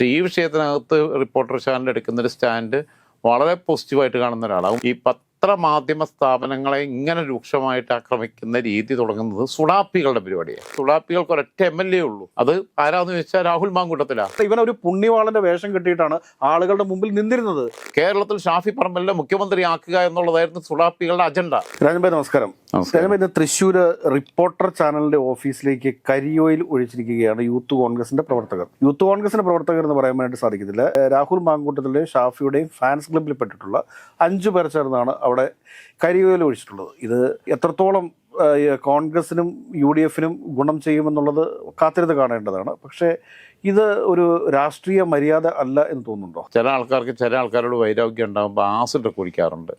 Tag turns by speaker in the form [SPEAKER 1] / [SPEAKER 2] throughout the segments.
[SPEAKER 1] പക്ഷേ ഈ വിഷയത്തിനകത്ത് റിപ്പോർട്ടർ ചാനൽ എടുക്കുന്ന ഒരു സ്റ്റാൻഡ് വളരെ പോസിറ്റീവായിട്ട് കാണുന്ന ഒരാളാവും ഈ പത്രമാധ്യമ സ്ഥാപനങ്ങളെ ഇങ്ങനെ രൂക്ഷമായിട്ട് ആക്രമിക്കുന്ന രീതി തുടങ്ങുന്നത് സുഡാപ്പികളുടെ പരിപാടിയാണ്. സുഡാപ്പികൾക്ക് ഒരൊറ്റ എം എൽ എ ഉള്ളൂ. അത് ആരാന്ന് ചോദിച്ചാൽ രാഹുൽ മാങ്കൂട്ടത്തിലാണ്
[SPEAKER 2] ഇവൻ ഒരു പുണ്യവാളന്റെ വേഷം കെട്ടിയിട്ടാണ് ആളുകളുടെ മുമ്പിൽ നിന്നിരുന്നത്.
[SPEAKER 1] കേരളത്തിൽ ഷാഫി പറമ്പലിനെ മുഖ്യമന്ത്രി ആക്കുക എന്നുള്ളതായിരുന്നു സുഡാപ്പികളുടെ അജണ്ട.
[SPEAKER 2] രാജൻഭായ് നമസ്കാരം. രാജൻഭായ് ഇന്ന് തൃശ്ശൂര് റിപ്പോർട്ടർ ചാനലിന്റെ ഓഫീസിലേക്ക് കരിയോയിൽ ഒഴിച്ചിരിക്കുകയാണ് യൂത്ത് കോൺഗ്രസിന്റെ പ്രവർത്തകർ. യൂത്ത് കോൺഗ്രസിന്റെ പ്രവർത്തകർ എന്ന് പറയാൻ വേണ്ടി സാധിക്കത്തില്ല. രാഹുൽ മാങ്കൂട്ടത്തിലെ ഷാഫിയുടെയും ഫാൻസ് ക്ലബിൽ പെട്ടിട്ടുള്ള അഞ്ചു പേർ ചേർന്നാണ് അവിടെ കരിവേൽ ഒഴിച്ചിട്ടുള്ളത്. ഇത് എത്രത്തോളം കോൺഗ്രസിനും യു ഡി എഫിനും ഗുണം ചെയ്യുമെന്നുള്ളത് കാത്തിരുന്ന് കാണേണ്ടതാണ്. പക്ഷേ ഇത് ഒരു രാഷ്ട്രീയ മര്യാദ അല്ല എന്ന് തോന്നുന്നുണ്ടോ?
[SPEAKER 1] ചില ആൾക്കാർക്ക് ചില ആൾക്കാരോട് വൈരാഗ്യം ഉണ്ടാകുമ്പോൾ ആസിഡ് കുടിക്കാറുണ്ട്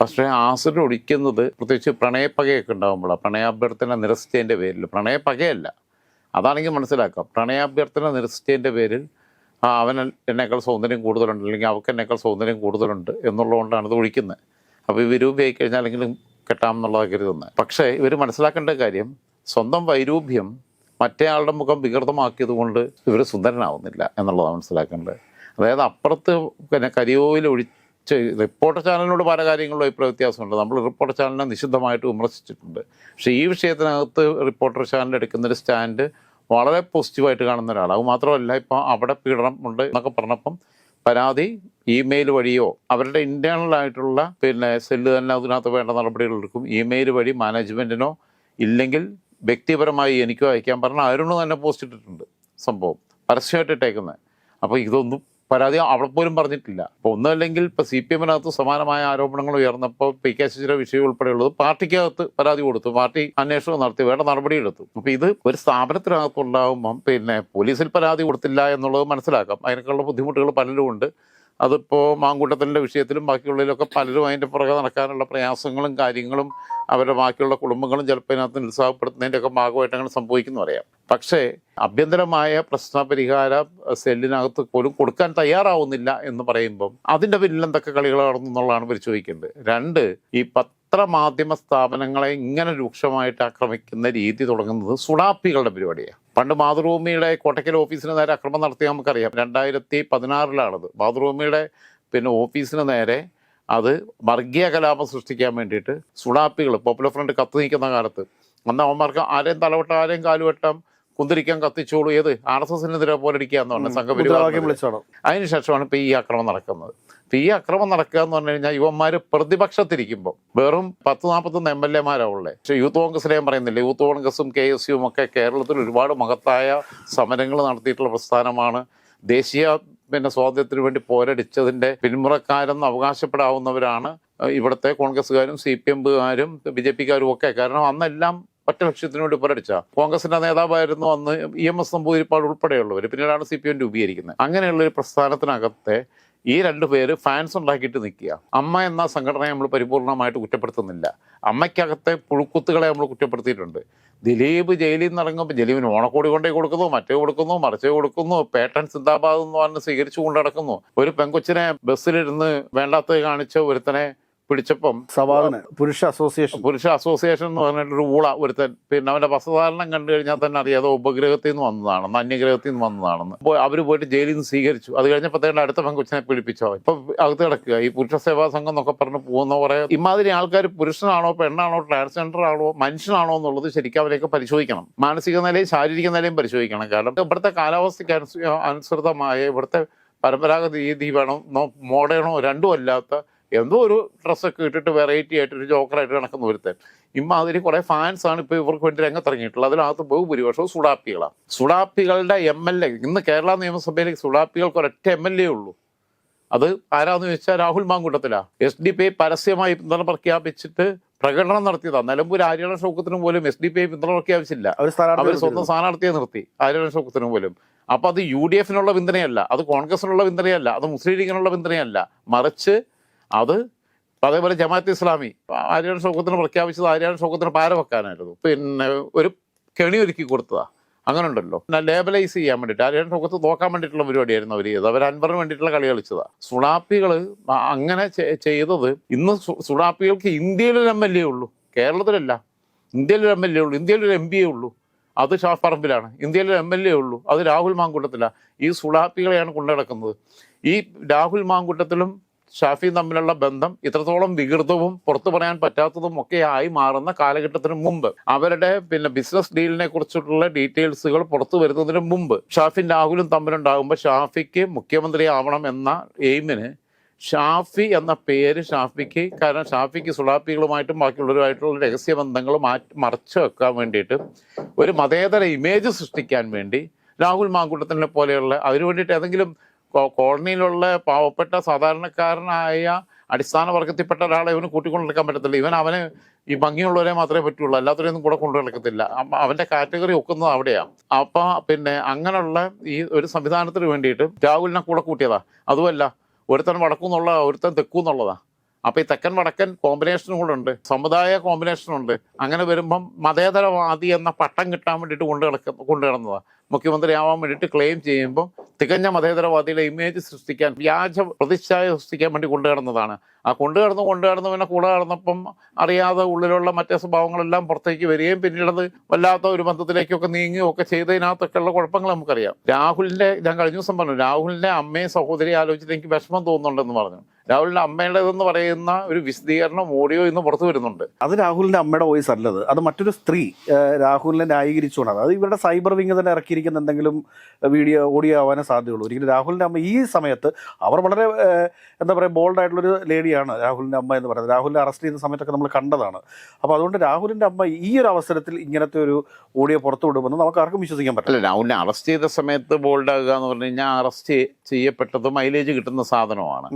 [SPEAKER 1] പക്ഷേ ആസിഡ് ഒഴിക്കുന്നത് പ്രത്യേകിച്ച് പ്രണയപ്പകയൊക്കെ ഉണ്ടാകുമ്പോഴാണ്. പ്രണയാഭ്യർത്ഥന നിരസിച്ചതിന്റെ പേരിൽ. പ്രണയപ്പകയല്ല. അതാണെങ്കിൽ മനസ്സിലാക്കാം. പ്രണയാഭ്യർത്ഥന നിരസിച്ചതിന്റെ പേരിൽ ആ അവൻ എന്നേക്കാൾ സൗന്ദര്യം കൂടുതലുണ്ട് അല്ലെങ്കിൽ അവൾക്ക് എന്നേക്കാൾ സൗന്ദര്യം കൂടുതലുണ്ട് എന്നുള്ളതുകൊണ്ടാണ് ഇത് ഒഴിക്കുന്നത്. അപ്പോൾ വിരൂപിയായി കഴിഞ്ഞാൽ അല്ലെങ്കിൽ കെട്ടാമെന്നുള്ളതാണ് കരുതുന്നത്. പക്ഷേ ഇവർ മനസ്സിലാക്കേണ്ട കാര്യം സ്വന്തം വൈരൂപ്യം മറ്റേ ആളുടെ മുഖം വികൃതമാക്കിയത് കൊണ്ട് ഇവർ സുന്ദരനാവുന്നില്ല എന്നുള്ളതാണ് മനസ്സിലാക്കേണ്ടത്. അതായത് അപ്പുറത്ത് പിന്നെ കരിയോയിൽ ഒഴിച്ച് റിപ്പോർട്ടർ ചാനലിനോട് പല കാര്യങ്ങളിലും അഭിപ്രായ വ്യത്യാസമുണ്ട്. നമ്മൾ റിപ്പോർട്ടർ ചാനലിനെ നിശിദ്ധമായിട്ട് വിമർശിച്ചിട്ടുണ്ട്. പക്ഷേ ഈ വിഷയത്തിനകത്ത് റിപ്പോർട്ടർ ചാനൽ എടുക്കുന്നൊരു സ്റ്റാൻഡ് വളരെ പോസിറ്റീവായിട്ട് കാണുന്ന ഒരാളാണ് അത് മാത്രമല്ല ഇപ്പോൾ അവിടെ പീഡനം ഉണ്ട് എന്നൊക്കെ പറഞ്ഞപ്പം പരാതി ഇമെയിൽ വഴിയോ അവരുടെ ഇന്റേണൽ ആയിട്ടുള്ള പിന്നെ സെല്ല് തന്നെ അതിനകത്ത് വേണ്ട നടപടികൾ എടുക്കും. ഇമെയിൽ വഴി മാനേജ്മെന്റിനോ ഇല്ലെങ്കിൽ വ്യക്തിപരമായി എനിക്കോ അയക്കാൻ പറഞ്ഞാൽ അരുണ് തന്നെ പോസ്റ്റ് ഇട്ടിട്ടുണ്ട് സംഭവം. പരസ്യമായിട്ട് ഇട്ടേക്കുന്നത് അപ്പോൾ ഇതൊന്നും പരാതി അവിടെ പോലും പറഞ്ഞിട്ടില്ല. അപ്പോൾ ഒന്നല്ലെങ്കിൽ ഇപ്പോൾ സി പി എമ്മിനകത്ത് സമാനമായ ആരോപണങ്ങൾ ഉയർന്നപ്പോൾ പി കെ ശശിയുടെ വിഷയം ഉൾപ്പെടെയുള്ളത് പാർട്ടിക്കകത്ത് പരാതി കൊടുത്തു പാർട്ടി അന്വേഷണം നടത്തി വേണ്ട നടപടിയെടുത്തു. അപ്പോൾ ഇത് ഒരു സ്ഥാപനത്തിനകത്തുണ്ടാവുമ്പം പിന്നെ പോലീസിൽ പരാതി കൊടുത്തില്ല എന്നുള്ളത് മനസ്സിലാക്കാം. അതിനൊക്കെയുള്ള ബുദ്ധിമുട്ടുകൾ പലരും ഉണ്ട് അതിപ്പോൾ മാങ്കൂട്ടത്തിന്റെ വിഷയത്തിലും ബാക്കിയുള്ളതിലൊക്കെ പലരും അതിന്റെ പുറകെ നടക്കാനുള്ള പ്രയാസങ്ങളും കാര്യങ്ങളും അവരുടെ ബാക്കിയുള്ള കുടുംബങ്ങളും ചിലപ്പോൾ ഇതിനകത്ത് നിരുത്സാഹപ്പെടുത്തുന്നതിന്റെ ഒക്കെ ഭാഗമായിട്ട് അങ്ങനെ സംഭവിക്കുന്നു പറയാം പക്ഷേ അഭ്യന്തരമായ പ്രശ്ന പരിഹാര സെല്ലിനകത്ത് പോലും കൊടുക്കാൻ തയ്യാറാവുന്നില്ല എന്ന് പറയുമ്പം അതിന്റെ പിന്നിൽ എന്തൊക്കെ കളികൾ നടന്നു എന്നുള്ളതാണ് പരിശോധിക്കേണ്ടത്. രണ്ട് ഈ പത്രമാധ്യമ സ്ഥാപനങ്ങളെ ഇങ്ങനെ രൂക്ഷമായിട്ട് ആക്രമിക്കുന്ന രീതി തുടങ്ങുന്നത് സുഡാപ്പികളുടെ പരിപാടിയാണ് പണ്ട് മാതൃഭൂമിയുടെ കോട്ടയ്ക്കൽ ഓഫീസിന് നേരെ അക്രമം നടത്തിയ നമുക്കറിയാം. രണ്ടായിരത്തി പതിനാറിലാണത് മാതൃഭൂമിയുടെ പിന്നെ ഓഫീസിന് നേരെ അത് വർഗീയ കലാപം സൃഷ്ടിക്കാൻ വേണ്ടിയിട്ട് സുഡാപ്പികൾ പോപ്പുലർ ഫ്രണ്ട് കത്ത് നീക്കുന്ന കാലത്ത്. അന്ന് അവന്മാർക്ക് ആരെയും തലവട്ടം ആരെയും കാലുവട്ടം കുന്തിരിക്കാൻ കത്തിച്ചോളൂ. ഏത്? ആർ എസ് എസിനെതിരെ പോലടിക്കുക എന്ന് പറഞ്ഞ സംഘപരിവാർ അതിനുശേഷമാണ് ഇപ്പൊ ഈ ആക്രമണം നടക്കുന്നത്. ഇപ്പൊ ഈ ആക്രമണം നടക്കുക എന്ന് പറഞ്ഞു കഴിഞ്ഞാൽ യുവന്മാർ പ്രതിപക്ഷത്തിരിക്കുമ്പോൾ വെറും പത്ത് നാൽപ്പത്തൊന്ന് എം എൽ എമാരാ ഉള്ളത് പക്ഷേ യൂത്ത് കോൺഗ്രസിനെ ഞാൻ പറയുന്നില്ല. യൂത്ത് കോൺഗ്രസും കെ എസ് യുവും ഒക്കെ കേരളത്തിൽ ഒരുപാട് മഹത്തായ സമരങ്ങൾ നടത്തിയിട്ടുള്ള പ്രസ്ഥാനമാണ്. ദേശീയ പിന്നെ സ്വാതന്ത്ര്യത്തിന് വേണ്ടി പോരടിച്ചതിന്റെ പിന്മുറക്കാരെന്ന് അവകാശപ്പെടാവുന്നവരാണ് ഇവിടുത്തെ കോൺഗ്രസ്സുകാരും സി പി എമ്മുകാരും ബി ജെ പിക്കാരും ഒക്കെ. കാരണം അന്നെല്ലാം ഒറ്റ പുരടിച്ച? കോൺഗ്രസിന്റെ നേതാവായിരുന്നു അന്ന് ഇ എം എസ് നമ്പൂതിരിപ്പാട് ഉൾപ്പെടെയുള്ളവർ പിന്നീടാണ് സി പി എം രൂപീകരിക്കുന്നത്. അങ്ങനെയുള്ള ഒരു പ്രസ്ഥാനത്തിനകത്തെ ഈ രണ്ട് പേര് ഫാൻസ് ഉണ്ടാക്കിയിട്ട് നിൽക്കുക. അമ്മ എന്ന സംഘടനയെ നമ്മൾ പരിപൂർണമായിട്ട് കുറ്റപ്പെടുത്തുന്നില്ല. അമ്മയ്ക്കകത്തെ പുഴുക്കുത്തുകളെ നമ്മൾ കുറ്റപ്പെടുത്തിയിട്ടുണ്ട്. ദിലീപ് ജയിലിൽ നിന്ന് ഇറങ്ങുമ്പോൾ ജലീപിന് ഓണക്കോടി കൊണ്ടേ കൊടുക്കുന്നു മറ്റേ കൊടുക്കുന്നു മറിച്ചേ കൊടുക്കുന്നു പേട്ടൻ സിന്ദാബാദ് എന്ന് പറഞ്ഞ് സ്വീകരിച്ചു കൊണ്ട് നടക്കുന്നു. ഒരു പെങ്കൊച്ചിനെ ബസ്സിലിരുന്ന് വേണ്ടാത്തത് കാണിച്ച ഒരുത്തനെ പിടിച്ചപ്പം
[SPEAKER 2] സവാദിന് പുരുഷ അസോസിയേഷൻ
[SPEAKER 1] പുരുഷ അസോസിയേഷൻ എന്ന് പറഞ്ഞിട്ടൊരു ഊള ഒരുത്തൻ. പിന്നെ അവന്റെ വസ്ത്രധാരണം കണ്ടു കഴിഞ്ഞാൽ തന്നെ അറിയാതെ ഉപഗ്രഹത്തിൽ നിന്ന് വന്നതാണെന്ന് അന്യഗ്രഹത്തിൽ നിന്ന് വന്നതാണെന്ന്. അപ്പോൾ അവർ പോയിട്ട് ജയിലിൽ നിന്ന് സ്വീകരിച്ചു. അത് കഴിഞ്ഞപ്പോഴത്തേക്കും അടുത്ത പെൺകൊച്ചിനെ അവൻ. ഇപ്പൊ അകത്ത് കിടക്കുക. ഈ പുരുഷ സേവാ സംഘം എന്നൊക്കെ പറഞ്ഞ് പോകുന്ന കുറെ ഇമാതിരി ആൾക്കാർ പുരുഷനാണോ പെണ്ണാണോ ട്രാൻസ്ജെൻഡർ ആണോ മനുഷ്യനാണോ എന്നുള്ളത് ശരിക്കും അവരെയൊക്കെ പരിശോധിക്കണം. മാനസിക നിലയും ശാരീരിക നിലയും പരിശോധിക്കണം. കാരണം ഇവിടുത്തെ കാലാവസ്ഥയ്ക്ക് അനുസ- അനുസൃതമായ ഇവിടുത്തെ പരമ്പരാഗത രീതി വേണം മോഡേണോ രണ്ടും അല്ലാത്ത എന്തോ ഒരു ഡ്രസ്സൊക്കെ ഇട്ടിട്ട് വെറൈറ്റി ആയിട്ട് ഒരു ജോക്കറായിട്ട് നടക്കുന്ന ഒരുത്തൻ. ഇമ്മാതിരി കുറെ ഫാൻസ് ആണ് ഇപ്പോൾ ഇവർക്ക് വേണ്ടി രംഗത്തിറങ്ങിയിട്ടുള്ളത്. അതിനകത്ത് ബഹുഭൂരിപക്ഷവും സുഡാപ്പികളാണ് സുഡാപ്പികളുടെ എം എൽ എ ഇന്ന് കേരള നിയമസഭയിലേക്ക് സുഡാപ്പികൾക്ക് ഒരൊറ്റ എം എൽ എ ഉള്ളൂ. അത് ആരാന്ന് ചോദിച്ചാൽ രാഹുൽ മാങ്കൂട്ടത്തിലാ. എസ് ഡി പി ഐ പരസ്യമായി പിന്തുണ പ്രഖ്യാപിച്ചിട്ട് പ്രകടനം നടത്തിയതാണ് നിലമ്പൂർ ആര്യണ ഷൗക്കത്തിന് പോലും എസ് ഡി പി ഐ പിന്തുണ പ്രഖ്യാപിച്ചില്ല.
[SPEAKER 2] അവർ
[SPEAKER 1] സ്വന്തം സ്ഥാനാർത്ഥിയെ നിർത്തി ആര്യണ ഷൗക്കത്തിന് പോലും. അപ്പൊ അത് യു ഡി എഫിനുള്ള പിന്തുണയല്ല. അത് കോൺഗ്രസിനുള്ള പിന്തുണയല്ല. അത് മുസ്ലിം ലീഗിനുള്ള പിന്തുണയല്ല. മറിച്ച് അത് അതേപോലെ ജമാഅത്ത് ഇസ്ലാമി. ആര്യാൻ ഷൗക്കത്തിന് പ്രഖ്യാപിച്ചത്? ആര്യാൻ ഷൗക്കത്തിന് പാര വെക്കാനായിരുന്നു പിന്നെ ഒരു കെണി ഒരുക്കി കൊടുത്തതാ. അങ്ങനെ ഉണ്ടല്ലോ ലേബലൈസ് ചെയ്യാൻ വേണ്ടിയിട്ട്. ആര്യാൻ ഷൗക്കത്ത് നോക്കാൻ വേണ്ടിയിട്ടുള്ള പരിപാടിയായിരുന്നു അവർ ചെയ്തത്. അവർ അൻവറിന് വേണ്ടിയിട്ടുള്ള കളി കളിച്ചതാ. സുണാപ്പികൾ അങ്ങനെ ചെയ്തത് ഇന്ന് സുണാപ്പികൾക്ക് ഇന്ത്യയിലൊരു എം എൽ എ ഉള്ളൂ. കേരളത്തിലല്ല. ഇന്ത്യയിലൊരു എം എൽ എ ഉള്ളൂ. ഇന്ത്യയിലൊരു എം പി എ ഉള്ളൂ. അത് ഷാഫ് പറമ്പിലാണ്. ഇന്ത്യയിലെ എം എൽ എ ഉള്ളൂ. അത് രാഹുൽ മാങ്കൂട്ടത്തിലാണ് ഈ സുളാപ്പികളെയാണ് കൊണ്ടുനടക്കുന്നത്. ഈ രാഹുൽ മാങ്കൂട്ടത്തിലും ഷാഫിയും തമ്മിലുള്ള ബന്ധം ഇത്രത്തോളം വികൃതവും പുറത്തു പറയാൻ പറ്റാത്തതും ഒക്കെ ആയി മാറുന്ന കാലഘട്ടത്തിന് മുമ്പ്. അവരുടെ പിന്നെ ബിസിനസ് ഡീലിനെ കുറിച്ചിട്ടുള്ള ഡീറ്റെയിൽസുകൾ പുറത്തു വരുന്നതിന് മുമ്പ്. ഷാഫിയും രാഹുലും തമ്മിലുണ്ടാകുമ്പോൾ ഷാഫിക്ക് മുഖ്യമന്ത്രി ആവണം എന്ന എയിമിന് ഷാഫി എന്ന പേര് ഷാഫിക്ക് കാരണം ഷാഫിക്ക് സുളാപ്പികളുമായിട്ടും ബാക്കിയുള്ളവരുമായിട്ടുള്ള രഹസ്യബന്ധങ്ങൾ മാറ്റി മറച്ചു വെക്കാൻ വേണ്ടിയിട്ട് ഒരു മതേതര ഇമേജ് സൃഷ്ടിക്കാൻ വേണ്ടി രാഹുൽ മാങ്കൂട്ടത്തിനെ പോലെയുള്ള അതിനു വേണ്ടിയിട്ട് ഏതെങ്കിലും കോളനിയിലുള്ള പാവപ്പെട്ട സാധാരണക്കാരനായ അടിസ്ഥാന വർഗത്തിൽപ്പെട്ട ഒരാളെ ഇവന് കൂട്ടിക്കൊണ്ടിരിക്കാൻ പറ്റത്തില്ല. ഇവൻ അവന് ഈ ഭംഗിയുള്ളവരെ മാത്രമേ പറ്റുള്ളൂ. അല്ലാത്തവരെയൊന്നും കൂടെ കൊണ്ടു നടക്കത്തില്ല. അവന്റെ കാറ്റഗറി ഒക്കുന്നത് അവിടെയാണ് അപ്പൊ പിന്നെ അങ്ങനെയുള്ള ഈ ഒരു സംവിധാനത്തിന് വേണ്ടിയിട്ട് രാഹുലിനെ കൂടെ കൂട്ടിയതാ. അതുമല്ല ഒരുത്തൻ വടക്കുന്നുള്ള ഒരുത്തൻ തെക്കുന്നുള്ളതാ അപ്പൊ ഈ തെക്കൻ വടക്കൻ കോമ്പിനേഷനും കൂടെ ഉണ്ട്. സമുദായ കോമ്പിനേഷൻ ഉണ്ട്. അങ്ങനെ വരുമ്പം മതേതരവാദി എന്ന പട്ടം കിട്ടാൻ വേണ്ടിയിട്ട് കൊണ്ടു കിടക്ക കൊണ്ടു കിടന്നതാണ് മുഖ്യമന്ത്രി ആവാൻ വേണ്ടിയിട്ട് ക്ലെയിം ചെയ്യുമ്പോൾ തികഞ്ഞ മതേതരവാദിയുടെ ഇമേജ് സൃഷ്ടിക്കാൻ വ്യാജ പ്രതിച്ഛായ സൃഷ്ടിക്കാൻ വേണ്ടി കൊണ്ടു കിടന്നതാണ് ആ കൊണ്ടു കിടന്ന് കൊണ്ടു കിടന്ന് പിന്നെ കൂടെ കിടന്നപ്പം അറിയാതെ ഉള്ളിലുള്ള മറ്റേ സ്വഭാവങ്ങളെല്ലാം പുറത്തേക്ക് വരികയും പിന്നീടത് വല്ലാത്ത ഒരു ബന്ധത്തിലേക്കൊക്കെ നീങ്ങുകയും ഒക്കെ ചെയ്തതിനകത്തൊക്കെയുള്ള കുഴപ്പങ്ങൾ നമുക്കറിയാം. രാഹുലിന്റെ ഞാൻ കഴിഞ്ഞ ദിവസം പറഞ്ഞു രാഹുലിന്റെ അമ്മയും സഹോദരി ആലോചിച്ചിട്ട് എനിക്ക് വിഷമം തോന്നുന്നുണ്ടെന്ന് പറഞ്ഞു. രാഹുലിന്റെ അമ്മയുടേതെന്ന് പറയുന്ന ഒരു വിശദീകരണം ഓഡിയോ ഇന്ന് പുറത്തു വരുന്നുണ്ട്.
[SPEAKER 2] അത് രാഹുലിന്റെ അമ്മയുടെ വോയിസ് അല്ലത്. അത് മറ്റൊരു സ്ത്രീ രാഹുലിനെ ന്യായീകരിച്ചുകൊണ്ട് അത് ഇവരുടെ സൈബർ വിങ് തന്നെ ഇറക്കിയിരിക്കുന്ന എന്തെങ്കിലും വീഡിയോ ഓഡിയോ ആവാനേ സാധ്യതയുള്ളൂ. ഒരിക്കലും രാഹുലിന്റെ അമ്മ ഈ സമയത്ത് അവർ വളരെ എന്താ പറയുക ബോൾഡ് ആയിട്ടുള്ള ഒരു ലേഡിയാണ് രാഹുലിന്റെ അമ്മ എന്ന് പറയുന്നത്. രാഹുലിനെ അറസ്റ്റ് ചെയ്യുന്ന സമയത്തൊക്കെ നമ്മൾ കണ്ടതാണ്. അപ്പോൾ അതുകൊണ്ട് രാഹുലിന്റെ അമ്മ ഈ ഒരു അവസരത്തിൽ ഇങ്ങനത്തെ ഒരു ഓഡിയോ പുറത്തു വിടുമെന്ന് നമുക്ക് ആർക്കും വിശ്വസിക്കാൻ പറ്റില്ല.
[SPEAKER 1] രാഹുലിനെ അറസ്റ്റ് ചെയ്ത സമയത്ത് ബോൾഡ് ആകുക എന്ന് പറഞ്ഞു കഴിഞ്ഞാൽ അറസ്റ്റ് ചെയ്യപ്പെട്ടത് മൈലേജ് കിട്ടുന്ന സാധനമാണ്.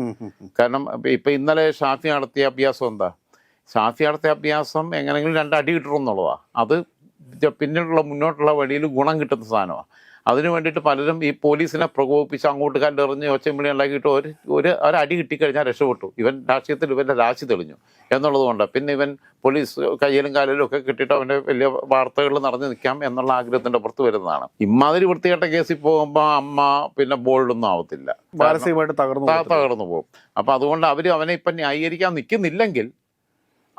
[SPEAKER 1] കാരണം ഇപ്പം ഇന്നലെ ഷാഫി നടത്തിയ അഭ്യാസം എന്താ? ഷാഫി നടത്തിയ അഭ്യാസം എങ്ങനെയെങ്കിലും രണ്ട് അടി കിട്ടണം എന്നുള്ളതാണ് അത് പിന്നീടുള്ള മുന്നോട്ടുള്ള വഴിയിൽ ഗുണം കിട്ടുന്ന സാധനമാണ് അതിനു വേണ്ടിയിട്ട് പലരും ഈ പോലീസിനെ പ്രകോപിപ്പിച്ച് അങ്ങോട്ട് കല്ലെറിഞ്ഞ് ഒച്ചമ്പിളി ഉണ്ടാക്കിയിട്ട് ഒരു ഒരു ഒരടി കിട്ടിക്കഴിഞ്ഞാൽ രക്ഷപ്പെട്ടു. ഇവൻ രാഷ്ട്രീയത്തിൽ ഇവന്റെ രാശി തെളിഞ്ഞു എന്നുള്ളത് കൊണ്ട് പിന്നെ ഇവൻ പോലീസ് കയ്യിലും കാലിലും ഒക്കെ കിട്ടിയിട്ട് അവന്റെ വലിയ വാർത്തകൾ നിറഞ്ഞു നിൽക്കാം എന്നുള്ള ആഗ്രഹത്തിന്റെ പുറത്ത് വരുന്നതാണ്. ഇമാതിരി വൃത്തികെട്ട കേസിൽ പോകുമ്പോൾ അമ്മ പിന്നെ ബോൾഡൊന്നും ആവത്തില്ല.
[SPEAKER 2] മാനസികമായിട്ട് തകർന്നു
[SPEAKER 1] തകർന്നു പോകും. അപ്പോൾ അതുകൊണ്ട് അവർ അവനെ ഇപ്പം ന്യായീകരിക്കാൻ നിൽക്കുന്നില്ലെങ്കിൽ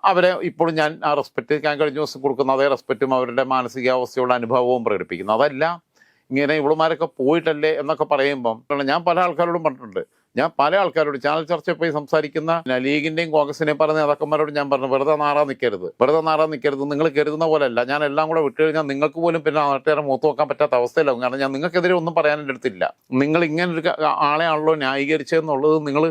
[SPEAKER 1] അവരെ ഇപ്പോഴും ഞാൻ ആ റെസ്പെക്റ്റ് ഞാൻ കഴിഞ്ഞ ദിവസം കൊടുക്കുന്ന അതേ റെസ്പെക്റ്റും അവരുടെ മാനസികാവസ്ഥയുള്ള അനുഭവവും പ്രകടിപ്പിക്കുന്നു. അതല്ല ഇങ്ങനെ ഇവളുമാരൊക്കെ പോയിട്ടല്ലേ എന്നൊക്കെ പറയുമ്പം ഞാൻ പല ആൾക്കാരോടും പറഞ്ഞിട്ടുണ്ട്. ഞാൻ പല ആൾക്കാരോട് ചാനൽ ചർച്ചയിൽ പോയി സംസാരിക്കുന്ന ലീഗിന്റെയും കോൺഗ്രസിന്റെയും പറഞ്ഞ നേതാക്കന്മാരോട് ഞാൻ പറഞ്ഞു വെറുതെ നാറാൻ നിൽക്കരുത് വെറുതെ നാറാൻ നിൽക്കരുത് നിങ്ങൾ കരുതുന്ന പോലെയല്ല ഞാൻ എല്ലാം കൂടെ വിട്ട് കഴിഞ്ഞാൽ നിങ്ങൾക്ക് പോലും പിന്നെ നാട്ടുകാരെ മൂത്ത് നോക്കാൻ പറ്റാത്ത അവസ്ഥയിലാവും. കാരണം ഞാൻ നിങ്ങൾക്കെതിരെ ഒന്നും പറയാൻ എന്റെ നിങ്ങൾ ഇങ്ങനെ ഒരു ആളെയാണല്ലോ ന്യായീകരിച്ചതെന്നുള്ളത് നിങ്ങൾ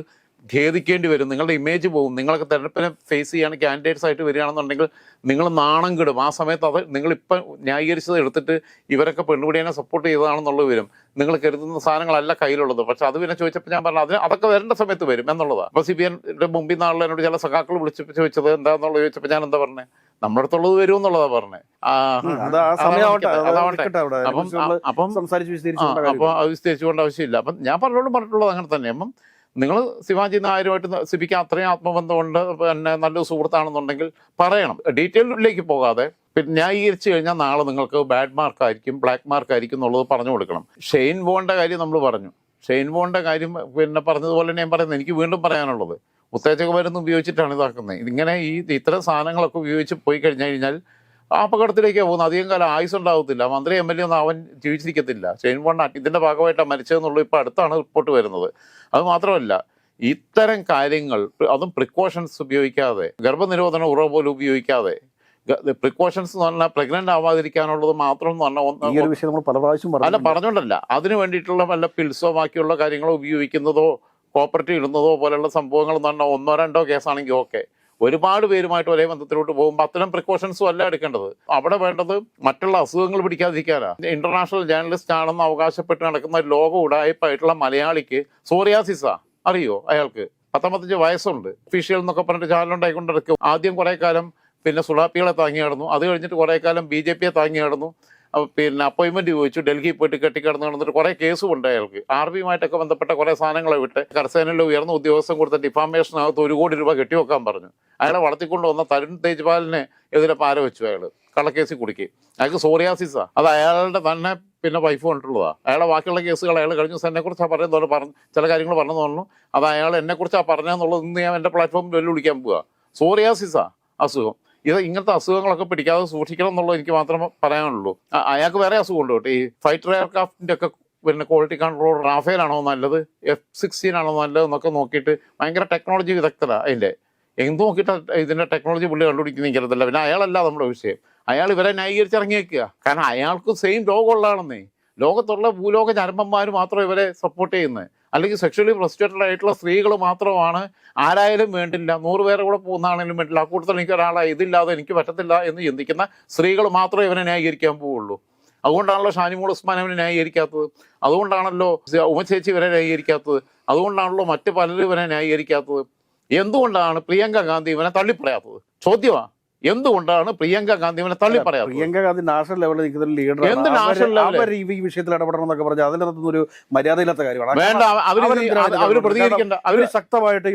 [SPEAKER 1] ഖേദിക്കേണ്ടി വരും. നിങ്ങളുടെ ഇമേജ് പോകും. നിങ്ങളൊക്കെ തെരഞ്ഞെടുപ്പിനെ ഫേസ് ചെയ്യാണ് കാൻഡിഡേറ്റ്സ് ആയിട്ട് വരികയാണെന്നുണ്ടെങ്കിൽ നിങ്ങൾ നാണം കിടും. ആ സമയത്ത് അത് നിങ്ങളിപ്പം ന്യായീകരിച്ചത് എടുത്തിട്ട് ഇവരൊക്കെ പെൺകുടിയെ സപ്പോർട്ട് ചെയ്തതാണെന്നുള്ളത് വരും നിങ്ങൾ കരുതുന്ന സാധനങ്ങളല്ല കയ്യിലുള്ളത്. പക്ഷെ അത് പിന്നെ ചോദിച്ചപ്പോൾ ഞാൻ പറഞ്ഞു അതിന് അതൊക്കെ വരേണ്ട സമയത്ത് വരും എന്നുള്ളതാണ് അപ്പോൾ സി ബി എന്റെ മുമ്പിൽ നാളിൽ എന്നോട് ചില സഖാക്കൾ വിളിച്ച് ചോദിച്ചത് എന്താണെന്നുള്ളത് ചോദിച്ചപ്പോൾ ഞാൻ എന്താ പറഞ്ഞത് നമ്മുടെ അടുത്തുള്ളത് വരും എന്നുള്ളതാ പറഞ്ഞത് അപ്പം അപ്പം അപ്പോൾ അത് വിസ്തരിച്ചുകൊണ്ട് ആവശ്യമില്ല. അപ്പം ഞാൻ പറഞ്ഞോളും പറഞ്ഞിട്ടുള്ളത് അങ്ങനെ തന്നെ അപ്പം നിങ്ങൾ ശിവാജി നായരുമായിട്ട് സിബിക്ക് അത്രയും ആത്മബന്ധമുണ്ട് പിന്നെ നല്ലൊരു സുഹൃത്താണെന്നുണ്ടെങ്കിൽ പറയണം. ഡീറ്റെയിലേക്ക് പോകാതെ പിന്നെ ന്യായീകരിച്ചു കഴിഞ്ഞാൽ നാളെ നിങ്ങൾക്ക് ബാഡ് മാർക്കായിരിക്കും ബ്ലാക്ക് മാർക്കായിരിക്കും എന്നുള്ളത് പറഞ്ഞു കൊടുക്കണം. ഷെയിൻ ബോണ്ട കാര്യം നമ്മൾ പറഞ്ഞു. ഷെയിൻ ബോണ്ട കാര്യം പിന്നെ പറഞ്ഞതുപോലെ തന്നെ ഞാൻ പറയുന്നത് എനിക്ക് വീണ്ടും പറയാനുള്ളത്. ഉത്തേജക മരുന്ന് ഉപയോഗിച്ചിട്ടാണ് ഇതാക്കുന്നത്. ഇതിങ്ങനെ ഈ ഇത്തരം സാധനങ്ങളൊക്കെ ഉപയോഗിച്ച് പോയി കഴിഞ്ഞു കഴിഞ്ഞാൽ ആ അപകടത്തിലേക്കാണ് പോകുന്നത് അധികം കാലം ആയുസ് ഉണ്ടാകത്തില്ല മന്ത്രി എം എൽ എ ഒന്നും അവൻ ജീവിച്ചിരിക്കത്തില്ല. ചെയിൻ വണ്ണ ഇതിന്റെ ഭാഗമായിട്ടാണ് മരിച്ചതെന്നുള്ളൂ ഇപ്പോൾ അടുത്താണ് റിപ്പോർട്ട് വരുന്നത്. അത് മാത്രമല്ല ഇത്തരം കാര്യങ്ങൾ അതും പ്രിക്കോഷൻസ് ഉപയോഗിക്കാതെ ഗർഭനിരോധന ഉറവ് പോലും ഉപയോഗിക്കാതെ പ്രിക്കോഷൻസ് എന്ന് പറഞ്ഞാൽ പ്രഗ്നന്റ് ആവാതിരിക്കാനുള്ളത് മാത്രം എന്ന് പറഞ്ഞാൽ അല്ല
[SPEAKER 2] പറഞ്ഞു
[SPEAKER 1] പറഞ്ഞോണ്ടല്ല. അതിന് വേണ്ടിയിട്ടുള്ള വല്ല പിൽസോ ബാക്കിയുള്ള കാര്യങ്ങളോ ഉപയോഗിക്കുന്നതോ കോപ്പറേറ്റീവ് ഇടുന്നതോ പോലെയുള്ള സംഭവങ്ങൾ എന്ന് പറഞ്ഞാൽ ഒന്നോ രണ്ടോ കേസാണെങ്കിൽ ഓക്കെ. ഒരുപാട് പേരുമായിട്ട് ഒരേ ബന്ധത്തിലോട്ട് പോകുമ്പോൾ അത്തരം പ്രിക്കോഷൻസും അല്ല എടുക്കേണ്ടത്. അവിടെ വേണ്ടത് മറ്റുള്ള അസുഖങ്ങൾ പിടിക്കാതിരിക്കാനാണ് ഇന്റർനാഷണൽ ജേർണലിസ്റ്റ് ആണെന്ന് അവകാശപ്പെട്ട് നടക്കുന്ന ലോക ഉടായ്പായിട്ടുള്ള മലയാളിക്ക് സോറിയാസിസാ അറിയോ അയാൾക്ക്? പത്തൊമ്പത്തഞ്ച് വയസ്സുണ്ട്. ഒഫീഷ്യൽ എന്നൊക്കെ പറഞ്ഞിട്ട് ചാനലുണ്ടായിക്കൊണ്ടിരിക്കും ആദ്യം കുറേ കാലം പിന്നെ സുളാപ്പികളെ താങ്ങി നടന്നു. അത് കഴിഞ്ഞിട്ട് കുറേ കാലം ബി ജെ പിയെ താങ്ങി പിന്നെ അപ്പോയിന്റ്മെന്റ് ചോദിച്ചു. ഡൽഹി പോയിട്ട് കെട്ടിക്കിടന്ന് നടന്നിട്ട് കുറെ കേസും ഉണ്ട് അയാൾക്ക്. ആർമിയുമായിട്ടൊക്കെ ബന്ധപ്പെട്ട കുറെ സാധനങ്ങളെ വിട്ട് കരസേനയിലെ ഉയർന്ന ഉദ്യോഗസ്ഥൻ കൊടുത്ത ഡിഫാമേഷനകത്ത് ഒരു കോടി രൂപ കെട്ടിവെക്കാൻ പറഞ്ഞു. അയാളെ വളർത്തിക്കൊണ്ട് വന്ന തരുൺ തേജ്പാലിനെ എതിരെ പാര വെച്ചു അയാൾ. കള്ളക്കേസിൽ കുടുക്കി. അയാൾക്ക് സോറിയാസിസാ അത് അയാളുടെ തന്നെ പിന്നെ വൈഫ് കൊണ്ടുള്ളതാ. അയാളെ ബാക്കിയുള്ള കേസുകൾ അയാൾ കഴിഞ്ഞ ദിവസം എന്നെക്കുറിച്ചാണ് പറയുന്നത് പറഞ്ഞു ചില കാര്യങ്ങൾ പറഞ്ഞു. തോന്നുന്നു അത് അയാൾ എന്നെക്കുറിച്ചാണ് പറഞ്ഞതെന്നുള്ളത് ഇന്ന് ഞാൻ എന്റെ പ്ലാറ്റ്ഫോമിൽ വെല്ലുവിളിക്കാൻ പോവുക സോറിയാസിസാ അസുഖം. ഇത് ഇങ്ങനത്തെ അസുഖങ്ങളൊക്കെ പിടിക്കാതെ സൂക്ഷിക്കണം എന്നുള്ളത് എനിക്ക് മാത്രം പറയാനുള്ളൂ. അയാൾക്ക് വേറെ അസുഖമുണ്ട് കേട്ടോ. ഈ ഫൈറ്റർ എയർക്രാഫ്റ്റിന്റെ ഒക്കെ പിന്നെ ക്വാളിറ്റി കൺട്രോൾ റാഫേൽ ആണോ നല്ലത്? എഫ് സിക്സ്റ്റീൻ ആണോ നല്ലത് എന്നൊക്കെ നോക്കിയിട്ട് ഭയങ്കര ടെക്നോളജി വിദഗ്ധരാ അതിന്റെ. എന്ത് നോക്കിയിട്ട് ഇതിന്റെ ടെക്നോളജി പുള്ളി കണ്ടുപിടിക്കുന്ന എനിക്കറിയത്തില്ല. പിന്നെ അയാളല്ല നമ്മുടെ വിഷയം. അയാൾ ഇവരെ ന്യായീകരിച്ച് ഇറങ്ങിയേക്കുക കാരണം അയാൾക്ക് സെയിം രോഗമുള്ളതാണെന്നേ. ലോകത്തുള്ള ഭൂലോക ചരമ്പന്മാർ മാത്രം ഇവരെ സപ്പോർട്ട് ചെയ്യുന്നത് അല്ലെങ്കിൽ സെക്ഷലി ഫ്രസ്ട്രേറ്റഡ് ആയിട്ടുള്ള സ്ത്രീകൾ മാത്രമാണ് ആരായാലും വേണ്ടില്ല. നൂറ് പേരെ കൂടെ പോകുന്നതാണെങ്കിലും വേണ്ടില്ല. ആ കൂട്ടത്തിൽ എനിക്ക് ഒരാളായി ഇതില്ലാതെ എനിക്ക് പറ്റത്തില്ല എന്ന് ചിന്തിക്കുന്ന സ്ത്രീകൾ മാത്രമേ ഇവനെ ന്യായീകരിക്കാൻ പോവുള്ളൂ. അതുകൊണ്ടാണല്ലോ ഷാനിമോൾ ഉസ്മാൻ അവനെ ന്യായീകരിക്കാത്തത്. അതുകൊണ്ടാണല്ലോ ഉമചേച്ചി ഇവരെ ന്യായീകരിക്കാത്തത്. അതുകൊണ്ടാണല്ലോ മറ്റ് പലരും ഇവനെ ന്യായീകരിക്കാത്തത്. എന്തുകൊണ്ടാണ് പ്രിയങ്ക ഗാന്ധി ഇവനെ തള്ളിപ്പറയാത്തത്? ചോദ്യമാ. എന്തുകൊണ്ടാണ് പ്രിയങ്ക ഗാന്ധി അവനെ തള്ളി പറയാം
[SPEAKER 2] പ്രിയങ്ക ഗാന്ധി നാഷണൽ ലെവലിൽ നിൽക്കുന്ന ലീഡർ
[SPEAKER 1] എന്ത് നാഷണൽ ലെവലിൽ?
[SPEAKER 2] അവർ ഈ വിഷയത്തിൽ ഇടപെടണം എന്നൊക്കെ പറഞ്ഞാൽ അതിനകത്തൊന്നും ഒരു മര്യാദയില്ലാത്ത കാര്യമാണ്.
[SPEAKER 1] വേണ്ട അവർ
[SPEAKER 2] അവർ
[SPEAKER 1] പ്രതികരിക്കേണ്ട. അവർ
[SPEAKER 2] ശക്തമായിട്ട്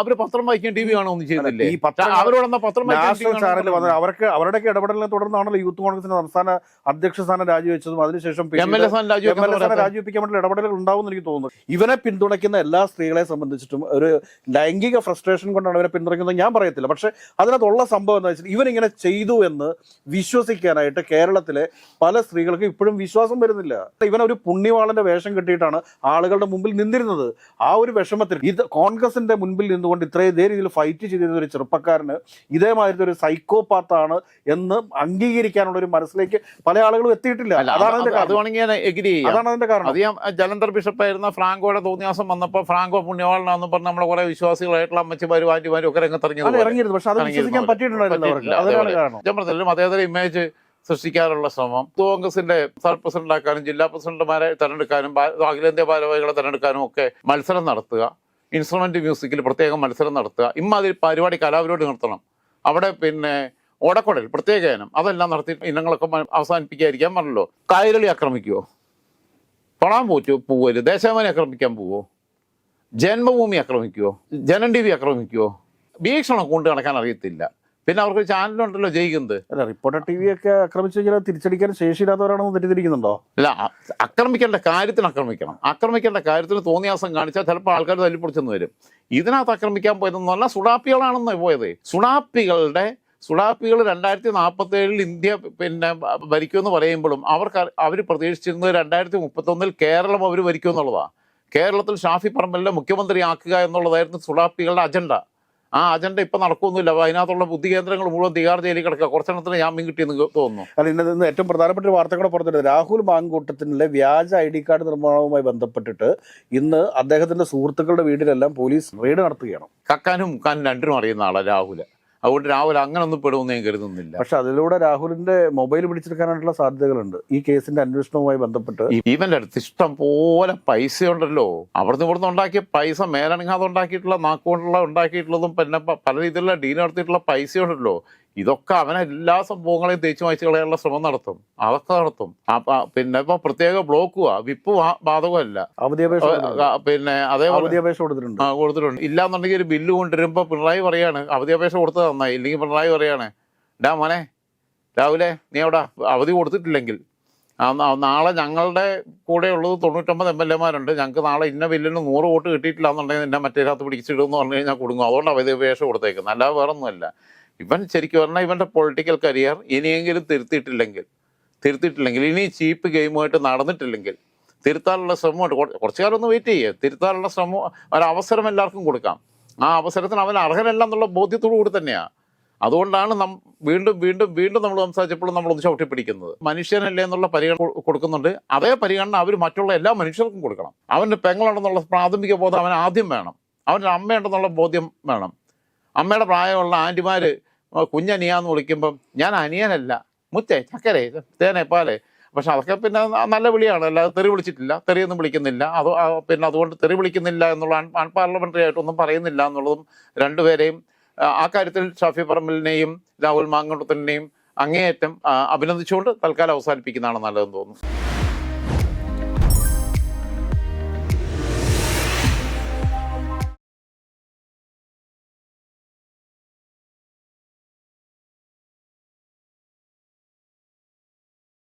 [SPEAKER 1] അവർ പത്രം വായിക്കാൻ ടി വി കാണോ ഒന്നും ചെയ്യുന്നില്ലേ
[SPEAKER 2] ഈ
[SPEAKER 1] അവരോട് പത്രം
[SPEAKER 2] നാഷണൽ ചാനലിൽ വന്നത് അവർക്ക് അവരുടെ ഇടപെടലിനെ തുടർന്നാണല്ലോ യൂത്ത് കോൺഗ്രസിന്റെ സംസ്ഥാന അധ്യക്ഷ സ്ഥാനം രാജിവെച്ചതും. അതിനുശേഷം രാജിവെപ്പിക്കാൻ വേണ്ടി ഇടപെടലുകൾ ഉണ്ടാവും എനിക്ക് തോന്നുന്നു. ഇവനെ പിന്തുണയ്ക്കുന്ന എല്ലാ സ്ത്രീകളെ സംബന്ധിച്ചിട്ടും ഒരു ലൈംഗിക ഫ്രസ്ട്രേഷൻ കൊണ്ടാണ് ഇവരെ പിന്തുണയ്ക്കുന്നത്. ഞാൻ പറയത്തില്ല. പക്ഷെ അതിനകത്തുള്ള സംഭവം എന്താ വെച്ചാൽ ഇവനിങ്ങനെ ചെയ്തു എന്ന് വിശ്വസിക്കാനായിട്ട് കേരളത്തിലെ പല സ്ത്രീകൾക്കും ഇപ്പോഴും വിശ്വാസം വരുന്നില്ല. ഇവൻ ഒരു പുണ്യവാളന്റെ വേഷം കെട്ടിയിട്ടാണ് ആളുകളുടെ മുമ്പിൽ നിന്നിരുന്നത്. ആ ഒരു വിഷമത്തിൽ ഇത് കോൺഗ്രസിന്റെ മുൻപിൽ നിന്നുകൊണ്ട് ഇത്രയും ഇതേ രീതിയിൽ ഫൈറ്റ് ചെയ്തിരുന്ന ഒരു ചെറുപ്പക്കാരന് ഇതേമാതിരി ഒരു സൈക്കോപാത്താണ് എന്ന് അംഗീകരിക്കാനുള്ള ഒരു മനസ്സിലേക്ക് പല ആളുകളും എത്തിയിട്ടില്ല. അതാണ് അതിന്റെ അതാണ് അതിന്റെ കാരണം.
[SPEAKER 1] അത് ഞാൻ ജലന്ധർ ബിഷപ്പായിരുന്ന ഫ്രാങ്കോയുടെ തോന്നിയാസം വന്നപ്പോൾ ഫ്രാങ്കോ പുണ്യവാളനാന്ന് പറഞ്ഞ് നമ്മളെ കുറെ വിശ്വാസികളായിട്ടുള്ള അമ്മച്ചിമാരും ആന്റിമാരും ഒക്കെ
[SPEAKER 2] അത്
[SPEAKER 1] രംഗത്തിറങ്ങിയത്
[SPEAKER 2] ഇറങ്ങിയിരുന്നു. പക്ഷെ അത് വിശ്വസിക്കാൻ പറ്റിയിട്ടുണ്ടായിരുന്നില്ല അവർക്ക്.
[SPEAKER 1] അദ്ദേഹത്തിന്റെ ഇമേജ് സൃഷ്ടിക്കാനുള്ള ശ്രമം. കോൺഗ്രസിന്റെ സ്ഥല പ്രസിഡന്റ് ആക്കാനും ജില്ലാ പ്രസിഡന്റുമാരെ തെരഞ്ഞെടുക്കാനും അഖിലേന്ത്യാ ഭാരവാഹികളെ തെരഞ്ഞെടുക്കാനും ഒക്കെ മത്സരം നടത്തുക. ഇൻസ്ട്രുമെന്റ് മ്യൂസിക്കിൽ പ്രത്യേകം മത്സരം നടത്തുക. ഇമ്മാതിരി പരിപാടി കലാപരിപാടി നിർത്തണം അവിടെ പിന്നെ ഓടക്കുടൽ പ്രത്യേക ഇനം. അതെല്ലാം നടത്തി ഇനങ്ങളൊക്കെ അവസാനിപ്പിക്കാതിരിക്കാൻ പറഞ്ഞല്ലോ. കായലളി ആക്രമിക്കുവോ? തൊടാൻ പോറ്റു പോവൽ ദേശാഭിമാനി ആക്രമിക്കാൻ പോവോ? ജന്മഭൂമി ആക്രമിക്കുവോ? ജനൻ ടി വി ആക്രമിക്കുവോ? ഭീഷണം കൊണ്ട് നടക്കാൻ അറിയത്തില്ല. പിന്നെ അവർക്ക് ചാനലുണ്ടല്ലോ ജയിക്കുന്നത്.
[SPEAKER 2] അല്ല റിപ്പോർട്ടർ ടി വി ഒക്കെ ആക്രമിച്ചു കഴിഞ്ഞാൽ തിരിച്ചടിക്കാൻ ശേഷിയില്ലാത്തവരാണെന്ന് തെറ്റിദ്ധരിക്കുന്നുണ്ടോ?
[SPEAKER 1] അല്ല ആക്രമിക്കേണ്ട കാര്യത്തിന് ആക്രമിക്കണം. ആക്രമിക്കേണ്ട കാര്യത്തിന് തോന്നിയാസം കാണിച്ചാൽ ചിലപ്പോൾ ആൾക്കാർ തല്ലിപ്പൊടിച്ചെന്ന് വരും. ഇതിനകത്ത് ആക്രമിക്കാൻ പോയതെന്ന് പറഞ്ഞാൽ സുഡാപ്പികളാണെന്ന് പോയത്. സുഡാപ്പികളുടെ സുഡാപ്പികൾ രണ്ടായിരത്തി നാൽപ്പത്തി ഏഴിൽ ഇന്ത്യ പിന്നെ ഭരിക്കുമെന്ന് പറയുമ്പോഴും അവർക്ക് അവർ പ്രതീക്ഷിച്ചിരുന്നത് രണ്ടായിരത്തി മുപ്പത്തൊന്നിൽ കേരളം അവർ ഭരിക്കുമെന്നുള്ളതാണ് കേരളത്തിൽ ഷാഫി പറമ്പലിനെ മുഖ്യമന്ത്രിയാക്കുക എന്നുള്ളതായിരുന്നു സുഡാപ്പികളുടെ അജണ്ട. ആ അജണ്ട ഇപ്പം നടക്കുന്നില്ല അപ്പോൾ അതിനകത്തുള്ള ബുദ്ധി കേന്ദ്രങ്ങൾ മുഴുവൻ തിഹാർ ജയിലിൽ കിടക്കുക. കുറച്ചെണ്ണത്തിന് ജാമ്യം കിട്ടിയെന്ന് തോന്നുന്നു.
[SPEAKER 2] അല്ല ഇന്നത്തെ ഇന്ന് ഏറ്റവും പ്രധാനപ്പെട്ട ഒരു വാർത്ത കൂടെ രാഹുൽ മാങ്കൂട്ടത്തിലെ വ്യാജ ഐ ഡി കാർഡ് നിർമ്മാണവുമായി ബന്ധപ്പെട്ടിട്ട് ഇന്ന് അദ്ദേഹത്തിന്റെ സുഹൃത്തുക്കളുടെ വീട്ടിലെല്ലാം പോലീസ് റെയ്ഡ് നടത്തുകയാണ്.
[SPEAKER 1] കക്കാനും മുക്കാനും രണ്ടിനും അറിയുന്ന ആളാണ് രാഹുൽ അതുകൊണ്ട് രാഹുൽ അങ്ങനെ ഒന്നും പെടുമെന്ന് ഞാൻ കരുതുന്നില്ല.
[SPEAKER 2] പക്ഷെ അതിലൂടെ രാഹുലിന്റെ മൊബൈൽ പിടിച്ചെടുക്കാനായിട്ടുള്ള സാധ്യതകളുണ്ട്. ഈ കേസിന്റെ അന്വേഷണവുമായി ബന്ധപ്പെട്ട്
[SPEAKER 1] ഇവന്റെ അടുത്ത് ഇഷ്ടം പോലെ പൈസ ഉണ്ടല്ലോ അവിടുന്ന് ഇവിടുന്ന് ഉണ്ടാക്കിയ പൈസ മേലണങ്ങാതെ ഉണ്ടാക്കിയിട്ടുള്ള നാക്കുകൊണ്ടുള്ള ഉണ്ടാക്കിയിട്ടുള്ളതും പിന്നെ പല രീതിയിലുള്ള ഡീൽ നടത്തിയിട്ടുള്ള പൈസ ഉണ്ടല്ലോ ഇതൊക്കെ അവനെ എല്ലാ സംഭവങ്ങളെയും തേച്ച് മായ്ച്ച് കളയാനുള്ള ശ്രമം നടത്തും. അതൊക്കെ നടത്തും. അപ്പൊ പിന്നെ ഇപ്പൊ പ്രത്യേക ബ്ലോക്കുവാ വിപ്പ് ബാധകമല്ല. പിന്നെ അതേ
[SPEAKER 2] അവധിയപേക്ഷ കൊടുത്തിട്ടുണ്ട്.
[SPEAKER 1] ആ കൊടുത്തിട്ടുണ്ട്. ഇല്ലാന്നുണ്ടെങ്കിൽ ഒരു ബില്ല് കൊണ്ടുവരുമ്പോ പിണറായി പറയാണ് അവധി അപേക്ഷ കൊടുത്തത് നന്നായി. ഇല്ലെങ്കിൽ പിണറായി പറയാണ് ഡാ മോനെ രാവിലെ നീ അവിടെ അവധി കൊടുത്തിട്ടില്ലെങ്കിൽ നാളെ ഞങ്ങളുടെ കൂടെ ഉള്ളത് തൊണ്ണൂറ്റൊമ്പത് എം എൽ എമാരുണ്ട് ഞങ്ങൾക്ക് നാളെ ഇന്ന ബില്ലിന് നൂറ് വോട്ട് കിട്ടിയിട്ടില്ല എന്നുണ്ടെങ്കിൽ എന്നെ മറ്റേ രാത്ത് പിടിച്ചിടുമെന്ന് പറഞ്ഞു കഴിഞ്ഞാൽ കൊടുക്കും അതുകൊണ്ട് അവധി അപേക്ഷ കൊടുത്തേക്കുന്നത്. അല്ലാതെ വേറെ ഒന്നുമല്ല ഇവൻ ശരിക്കും പറഞ്ഞാൽ ഇവന്റെ പൊളിറ്റിക്കൽ കരിയർ ഇനിയെങ്കിലും തിരുത്തിയിട്ടില്ലെങ്കിൽ തിരുത്തിയിട്ടില്ലെങ്കിൽ ഇനി ചീപ്പ് ഗെയിമുമായിട്ട് നടന്നിട്ടില്ലെങ്കിൽ തിരുത്താനുള്ള ശ്രമമുണ്ട് കുറ- കുറച്ചു കാലം ഒന്ന് വെയിറ്റ് ചെയ്യുക തിരുത്താനുള്ള ശ്രമം ഒരവസരം എല്ലാവർക്കും കൊടുക്കാം. ആ അവസരത്തിന് അവൻ അർഹനല്ല എന്നുള്ള ബോധ്യത്തോടു കൂടി തന്നെയാണ് അതുകൊണ്ടാണ് നം വീണ്ടും വീണ്ടും വീണ്ടും നമ്മൾ സംസാരിച്ചപ്പോഴും നമ്മൾ ഒന്ന് ചവിട്ടിപ്പിടിക്കുന്നത് മനുഷ്യനല്ലേ എന്നുള്ള പരിഗണന കൊടുക്കുന്നുണ്ട്. അതേ പരിഗണന അവർ മറ്റുള്ള എല്ലാ മനുഷ്യർക്കും കൊടുക്കണം. അവന്റെ പെങ്ങളുണ്ടെന്നുള്ള പ്രാഥമിക ബോധം അവൻ ആദ്യം വേണം. അവന്റെ അമ്മയുണ്ടെന്നുള്ള ബോധ്യം വേണം. അമ്മയുടെ പ്രായമുള്ള ആന്റിമാർ കുഞ്ഞനിയാന്ന് വിളിക്കുമ്പം ഞാൻ അനിയനല്ല. മുത്തേ ചക്കരേ തേനെ പാലേ. പക്ഷെ അതൊക്കെ പിന്നെ നല്ല വിളിയാണ്. അല്ലാതെ തെറി വിളിച്ചിട്ടില്ല. തെറിയൊന്നും വിളിക്കുന്നില്ല. അത് പിന്നെ അതുകൊണ്ട് തെറി വിളിക്കുന്നില്ല എന്നുള്ള അൺപാർലമെന്ററി ആയിട്ടൊന്നും പറയുന്നില്ല എന്നുള്ളതും രണ്ടുപേരെയും ആ, കാര്യത്തിൽ ഷാഫി പറമ്പലിനെയും രാഹുൽ മാങ്കണ്ടത്തിനെയും അങ്ങേയറ്റം അഭിനന്ദിച്ചുകൊണ്ട് തൽക്കാലം അവസാനിപ്പിക്കുന്നതാണ് നല്ലതെന്ന് തോന്നുന്നു.